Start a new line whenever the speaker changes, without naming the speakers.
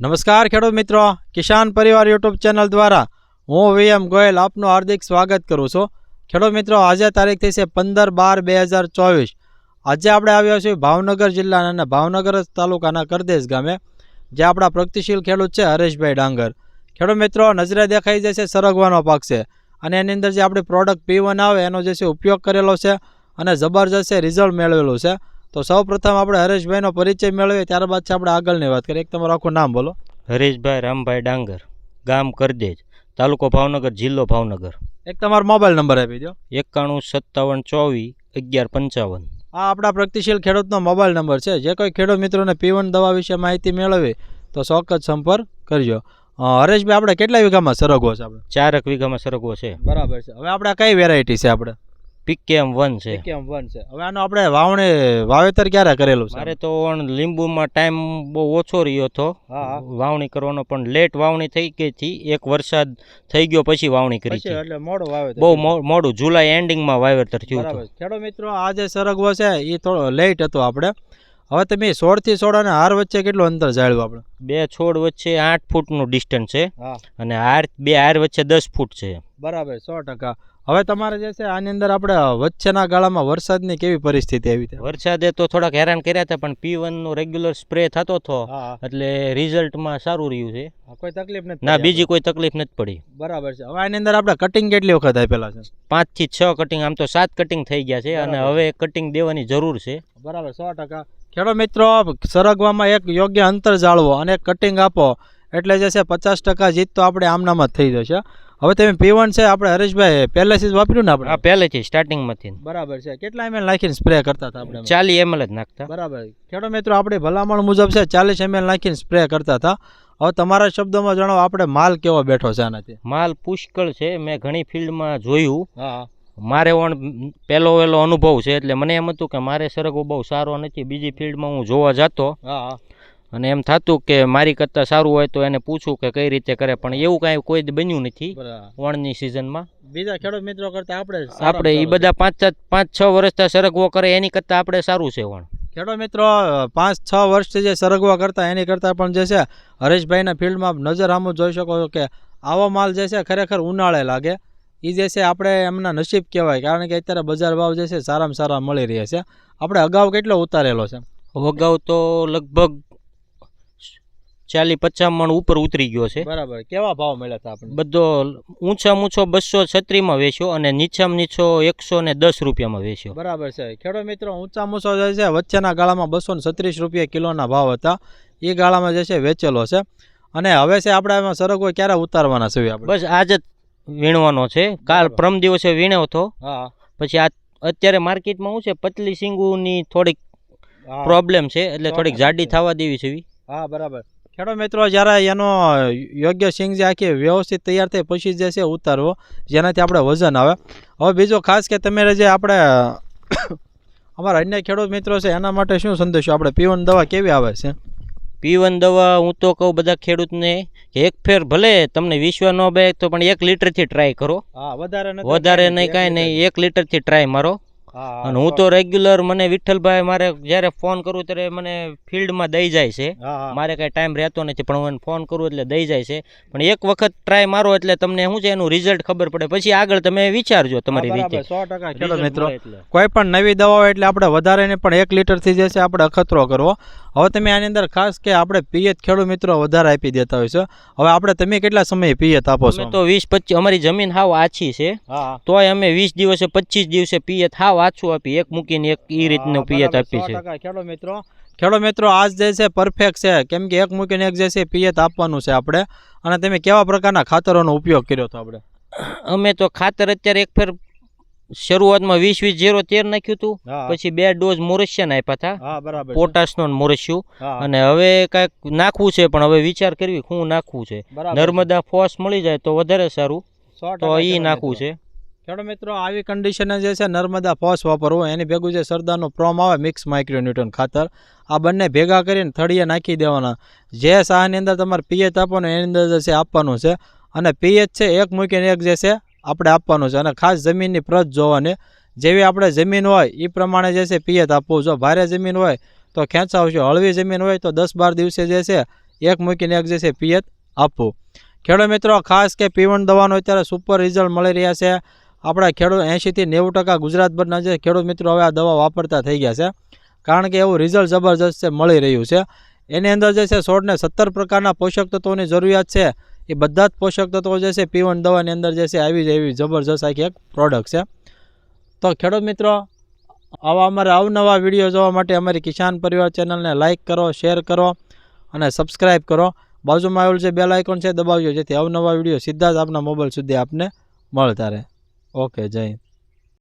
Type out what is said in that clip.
નમસ્કાર ખેડૂત મિત્રો. કિસાન પરિવાર યુટ્યુબ ચેનલ દ્વારા હું વીએમ ગોયલ આપનું હાર્દિક સ્વાગત કરું છું. ખેડૂત મિત્રો, આજે તારીખ થઈ છે પંદર બાર બે હજાર ચોવીસ. આજે આપણે આવ્યા છીએ ભાવનગર જિલ્લાના અને ભાવનગર તાલુકાના કરદેશ ગામે જે આપણા પ્રગતિશીલ ખેડૂત છે હરેશભાઈ ડાંગર. ખેડૂત મિત્રો, નજરે દેખાઈ જશે સરગવાનો પાક છે અને એની અંદર જે આપણી પ્રોડક્ટ પી આવે એનો જે છે ઉપયોગ કરેલો છે અને જબરજસ્ત રિઝલ્ટ મેળવેલું છે. તો સૌ પ્રથમ આપણે હરેશભાઈનો પરિચય મેળવીએ ત્યારબાદ છે આપણે આગળની વાત કરીએ. એક તમારું આખું નામ બોલો.
હરેશભાઈ રામભાઈ ડાંગર ગામ કરદેજ તાલુકો ભાવનગર જિલ્લો ભાવનગર.
એક તમારો મોબાઈલ નંબર આપી દો.
એકાણું સત્તાવન ચોવીસ અગિયાર પંચાવન.
આ આપણા પ્રગતિશીલ ખેડૂતનો મોબાઈલ નંબર છે. જે કોઈ ખેડૂત મિત્રોને પીવન દવા વિશે માહિતી મેળવી તો ચોક્કસ સંપર્ક કરજો. હરેશભાઈ આપણે કેટલા વીઘામાં સરગવો છે આપણે?
ચારક વીઘામાં સરગવો છે.
બરાબર છે. હવે આપણે કઈ વેરાયટી છે આપણે?
પીકેમ વન છે.
કેમ વન છે. હવે આનો આપણે વાવણી વાવેતર ક્યારે કરેલું છે?
મારે તો લીંબુમાં ટાઈમ બહુ ઓછો રહ્યો હતો. વાવણી કરવાનો પણ લેટ વાવણી થઈ ગઈ હતી. એક વરસાદ થઈ ગયો પછી વાવણી કરી છે
એટલે મોડું વાવેતર
બહુ મોડું. જુલાઈ એન્ડિંગમાં વાવેતર થયું હતું.
ખેડો મિત્રો આ જે સરગવો છે એ થોડો લેટ હતો આપણે. હવે તમે સોળથી સોળ અને હાર વચ્ચે કેટલું અંતર જાળવ્યું આપણે?
બે છોડ વચ્ચે આઠ ફૂટનું ડિસ્ટન્સ છે. અને હાર બે હાર વચ્ચે દસ ફૂટ છે.
બરાબર સો ટકા. હવે તમારે જે છે આની અંદર આપણે વચ્ચેના ગાળામાં વરસાદની કેવી પરિસ્થિતિ આવી હતી
વરસાદે તો થોડાક હેરાન કર્યા હતા પણ પી વનનો રેગ્યુલર સ્પ્રે થતો હતો
હા
એટલે રિઝલ્ટમાં સારું રહ્યું છે.
કોઈ તકલીફ નથી
ના બીજી કોઈ તકલીફ નથી પડી.
બરાબર છે. હવે આની અંદર આપણે કટિંગ કેટલી વખત આપેલા છે?
પાંચથી છ કટિંગ આમ તો સાત કટિંગ થઈ ગયા છે અને હવે કટિંગ દેવાની જરૂર છે.
બરાબર સો ટકા. ખેડો મિત્રો સરગવામાં એક યોગ્ય અંતર જાળવો અને કટિંગ આપો એટલે જે છે પચાસ ટકા જીત તો આપણે આમનામાં જ થઈ જશે. હવે તમે પીવન છે આપણે હરેશભાઈ પહેલેથી જ વાપર્યું ને આપણે?
પહેલેથી સ્ટાર્ટિંગમાંથી.
બરાબર છે. કેટલા એમએલ નાખીને સ્પ્રે કરતા હતા આપણે? ચાલીસ
ચાલી એમએલ જ નાખતા.
બરાબર. ખેડો મિત્રો આપણી ભલામણ મુજબ છે ચાલીસ એમએલ નાખીને સ્પ્રે કરતા હતા. હવે તમારા શબ્દોમાં જણાવો આપણે માલ કેવો બેઠો છે આનાથી?
માલ પુષ્કળ છે. મેં ઘણી ફિલ્ડમાં જોયું.
હા.
મારે પણ પહેલો વહેલો અનુભવ છે એટલે મને એમ હતું કે મારે સરગવો બહુ સારો નથી. બીજી ફિલ્ડમાં હું જોવા જતો.
હા.
અને એમ થતું કે મારી કરતાં સારું હોય તો એને પૂછું કે કઈ રીતે કરે. પણ એવું કાંઈ કોઈ બન્યું નથી વણની સિઝનમાં
બીજા ખેડૂત મિત્રો કરતા આપણે
આપણે એ બધા પાંચ ચાર પાંચ છ વર્ષથી સરગવો કરે એની કરતાં આપણે સારું છે વણ.
ખેડૂત મિત્રો પાંચ છ વર્ષથી જે સરગવા કરતા એની કરતાં પણ જે છે હરેશભાઈના ફિલ્ડમાં નજર આમ જોઈ શકો છો કે આવો માલ જે છે ખરેખર ઉનાળે લાગે. એ જે છે આપણે એમના નસીબ કહેવાય કારણ કે અત્યારે બજાર ભાવ જે છે સારામાં સારા મળી રહ્યા છે. આપણે અગાઉ કેટલો ઉતારેલો છે?
અગાઉ તો લગભગ ચાલી પચાસ મણ ઉપર ઉતરી ગયો છે.
બરાબર. કેવા ભાવ મળ્યા હતા આપણે
બધો ઊંચામાં ઊંચો બસો છત્રીમાં વેચ્યો અને નીચામાં નીચો એકસો ને દસ રૂપિયામાં વેચ્યો.
બરાબર છે. ખેડૂત મિત્રો ઊંચામાં ઊંચો જે છે વચ્ચેના ગાળામાં બસો ને છત્રીસ રૂપિયા કિલોના ભાવ હતા. એ ગાળામાં જે છે વેચેલો છે. અને હવે છે આપણે એમાં સરગવો ક્યારે ઉતારવાના છે આપણે?
બસ આજ જ વીણવાનો છે. કાલ. પ્રમ દિવસે વીણ્યો હતો.
હા.
પછી આ અત્યારે માર્કેટમાં શું છે પતલી સિંગુની થોડીક પ્રોબ્લેમ છે એટલે થોડીક જાડી થવા દેવી છે
હા બરાબર. ખેડૂત મિત્રો જ્યારે એનો યોગ્ય સિંગ જે આખી વ્યવસ્થિત તૈયાર થાય પછી જે છે ઉતારવો જેનાથી આપણે વજન આવે. હવે બીજો ખાસ કે તમે જે આપણે અમારા અન્ય ખેડૂત મિત્રો છે એના માટે શું સંદેશો? આપણે પીવન દવા કેવી આવે છે?
પીવન દવા હું તો કહું બધા ખેડૂતને એક ફેર ભલે તમને વિશ્વ ન બે તો પણ એક લીટરથી ટ્રાય કરો.
હા વધારે
વધારે નહીં કાંઈ નહીં એક લીટરથી ટ્રાય મારો. અને હું તો રેગ્યુલર મને વિઠ્ઠલભાઈ મારે જ્યારે ફોન કરું ત્યારે મને ફિલ્ડમાં દઈ જાય છે. મારે કાંઈ ટાઈમ રહેતો નથી પણ હું ફોન કરું એટલે દઈ જાય છે. પણ એક વખત ટ્રાય મારો એટલે તમને શું છે એનું રિઝલ્ટ ખબર પડે. પછી આગળ તમે વિચારજો તમારી રીતે.
સો ટકા મિત્રો કોઈ પણ નવી દવાઓ એટલે આપણે વધારે ને પણ એક લીટરથી જે છે આપણે અખતરો કરવો. હવે તમે આની અંદર ખાસ કે આપણે પિયત ખેડૂત મિત્રો વધારે આપી દેતા હોય છે. હવે આપણે તમે કેટલા સમય પિયત આપો છો?
તો વીસ પચીસ અમારી જમીન હાવ આછી છે. તોય અમે વીસ દિવસે પચીસ દિવસે પિયત હાવ આછું આપી એક મૂકીને એક એ રીતનું પિયત આપી છે.
ખેડો મિત્રો. ખેડો મિત્રો આજ જે છે પરફેક્ટ છે. કેમ કે એક મૂકીને એક જે છે પિયત આપવાનું છે આપણે. અને તમે કેવા પ્રકારના ખાતરોનો ઉપયોગ કર્યો હતો આપણે?
અમે તો ખાતર અત્યારે એક ફેર શરૂઆતમાં વીસ વીસ ઝીરો તેર નાખ્યું હતું. પછી બે ડોઝ મોરસિયાના આપ્યા હતા. પોટાશનો ને મોરસ્યું. અને હવે કાંઈક નાખવું છે પણ હવે વિચાર કરવી શું નાખવું છે. નર્મદા ફોસ મળી જાય તો વધારે સારું. તો એ નાખવું છે.
ખેડૂત મિત્રો, આવી કન્ડિશને જે છે નર્મદા ફોસ વાપરવું, એની ભેગું જે સરદારનું પ્રોમ આવે મિક્સ માઇક્રોન્યુટન ખાતર, આ બંને ભેગા કરીને થળીએ નાખી દેવાના. જે સાહની અંદર તમારે પીએચ આપવાનું, એની અંદર જે છે આપવાનું છે. અને પીએચ છે એક મૂકીને એક જે છે આપણે આપવાનું છે. અને ખાસ જમીનની પ્રત જોવાની, જેવી આપણે જમીન હોય એ પ્રમાણે જે છે પીએચ આપવું. જો ભારે જમીન હોય, તો ખેંચાવશું. હળવી જમીન હોય, તો દસ બાર દિવસે જે છે એક મૂકીને એક જે છે પીએચ આપવું. ખેડૂત મિત્રો, ખાસ કે પીવણ દવાનો અત્યારે સુપર રિઝલ્ટ મળી રહ્યા છે. આપણા ખેડૂત એંશીથી નેવું ટકા ગુજરાતભરના જે ખેડૂત મિત્રો હવે આ દવા વાપરતા થઈ ગયા છે. કારણ કે એવું રિઝલ્ટ જબરજસ્ત છે, મળી રહ્યું છે. એની અંદર જે છે છોડને સત્તર પ્રકારના પોષક તત્વોની જરૂરિયાત છે. એ બધા જ પોષક તત્વો જે છે પીવન દવાની અંદર જે છે, આવી જ એવી જબરજસ્ત આખી એક પ્રોડક્ટ છે. તો ખેડૂત મિત્રો, આવા અમારા અવનવા વીડિયો જોવા માટે અમારી કિસાન પરિવાર ચેનલને લાઇક કરો શેર કરો અને સબસ્ક્રાઈબ કરો. બાજુમાં આવેલું જે બેલ આઇકોન છે, દબાવજો, જેથી અવનવા વીડિયો સીધા જ આપના મોબાઈલ સુધી આપને મળતા રહે. ઓકે જય હિન્દ.